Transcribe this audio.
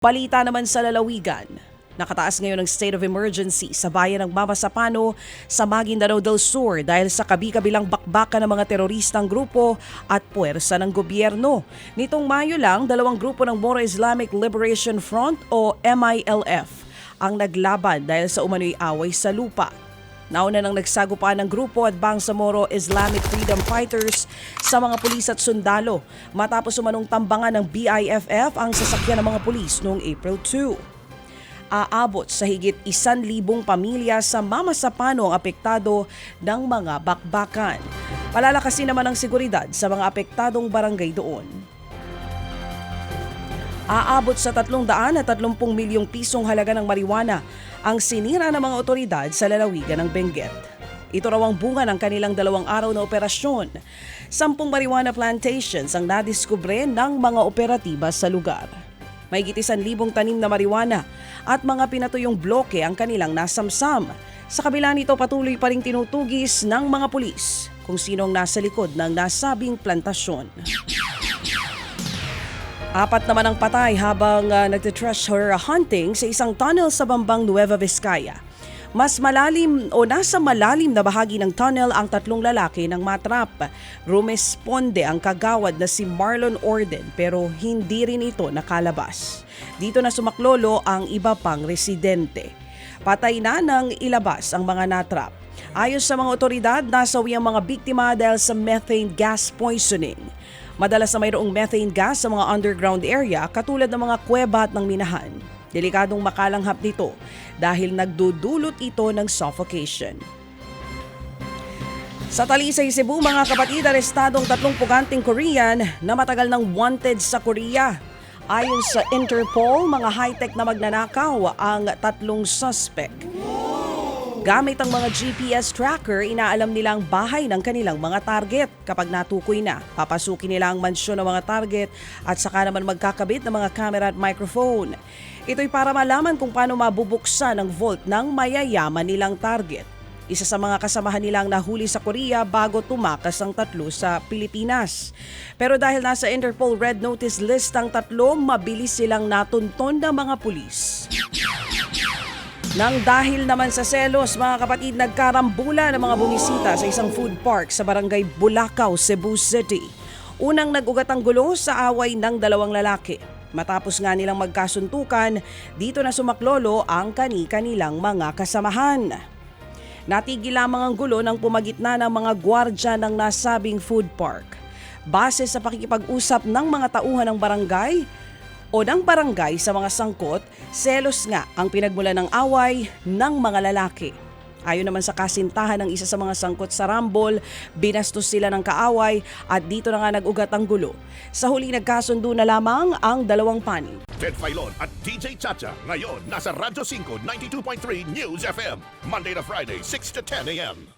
Balita naman sa lalawigan. Nakataas ngayon ang state of emergency sa bayan ng Mamasapano sa Maguindanao del Sur dahil sa kabi-kabilang bakbakan ng mga teroristang grupo at puwersa ng gobyerno. Nitong Mayo lang, dalawang grupo ng Moro Islamic Liberation Front o MILF ang naglaban dahil sa umano'y away sa lupa. Nauna nang nagsagupaan ng grupo at Bangsamoro Islamic Freedom Fighters sa mga pulis at sundalo matapos umanong tambangan ng BIFF ang sasakyan ng mga pulis noong April 2. Aabot sa higit isan libong pamilya sa Mamasapano ang apektado ng mga bakbakan. Palalakasin naman ang seguridad sa mga apektadong barangay doon. Aabot sa 330 milyong pisong halaga ng marijuana ang sinira ng mga otoridad sa lalawigan ng Benguet. Ito raw ang bunga ng kanilang dalawang araw na operasyon. Sampung marijuana plantations ang nadiskubre ng mga operatiba sa lugar. May gitisan libong tanim na marijuana at mga pinatuyong bloke ang kanilang nasamsam. Sa kabila nito patuloy pa rin tinutugis ng mga pulis kung sinong nasa likod ng nasabing plantasyon. Apat naman ang patay habang uh, nagte-treasure hunting sa isang tunnel sa Bambang Nueva Vizcaya. Mas malalim o nasa malalim na bahagi ng tunnel ang tatlong lalaki ng matrap. Rumesponde ang kagawad na si Marlon Orden pero hindi rin ito nakalabas. Dito na sumaklolo ang iba pang residente. Patay na nang ilabas ang mga natrap. Ayon sa mga otoridad, nasawi ang mga biktima dahil sa methane gas poisoning. Madalas na mayroong methane gas sa mga underground area katulad ng mga kuweba at ng minahan. Delikadong makalanghap nito dahil nagdudulot ito ng suffocation. Sa Talisay, Cebu, mga kapatid, arestadong tatlong puganteng Korean na matagal nang wanted sa Korea. Ayon sa Interpol, mga high-tech na magnanakaw ang tatlong suspect. Gamit ang mga GPS tracker, inaalam nilang bahay ng kanilang mga target. Kapag natukoy na, papasukin nila ang mansyon ng mga target at saka naman magkakabit ng mga camera at microphone. Ito'y para malaman kung paano mabubuksan ang vault ng mayayaman nilang target. Isa sa mga kasamahan nilang nahuli sa Korea bago tumakas ang tatlo sa Pilipinas. Pero dahil nasa Interpol Red Notice list ang tatlo, mabilis silang natunton ng mga pulis. Nang dahil naman sa selos, mga kapatid, nagkarambula ng mga bumisita sa isang food park sa barangay Bulacau, Cebu City. Unang nag-ugat ang gulo sa away ng dalawang lalaki. Matapos nga nilang magkasuntukan, dito na sumaklolo ang kani-kanilang mga kasamahan. Natigil lamang ang gulo nang pumagitna ng mga gwardya ng nasabing food park. Base sa pakikipag-usap ng mga tauhan ng barangay, o ng barangay sa mga sangkot, selos nga ang pinagmula ng away ng mga lalaki. Ayon naman sa kasintahan ng isa sa mga sangkot sa Rambol, binastos sila ng kaaway at dito na nga nag-ugat ang gulo. Sa huli nagkasundo na lamang ang dalawang panig. Ted Filon at DJ Chacha. Ngayon, nasa Radyo 5, 92.3 News FM. Monday to Friday, 6 to 10 a.m.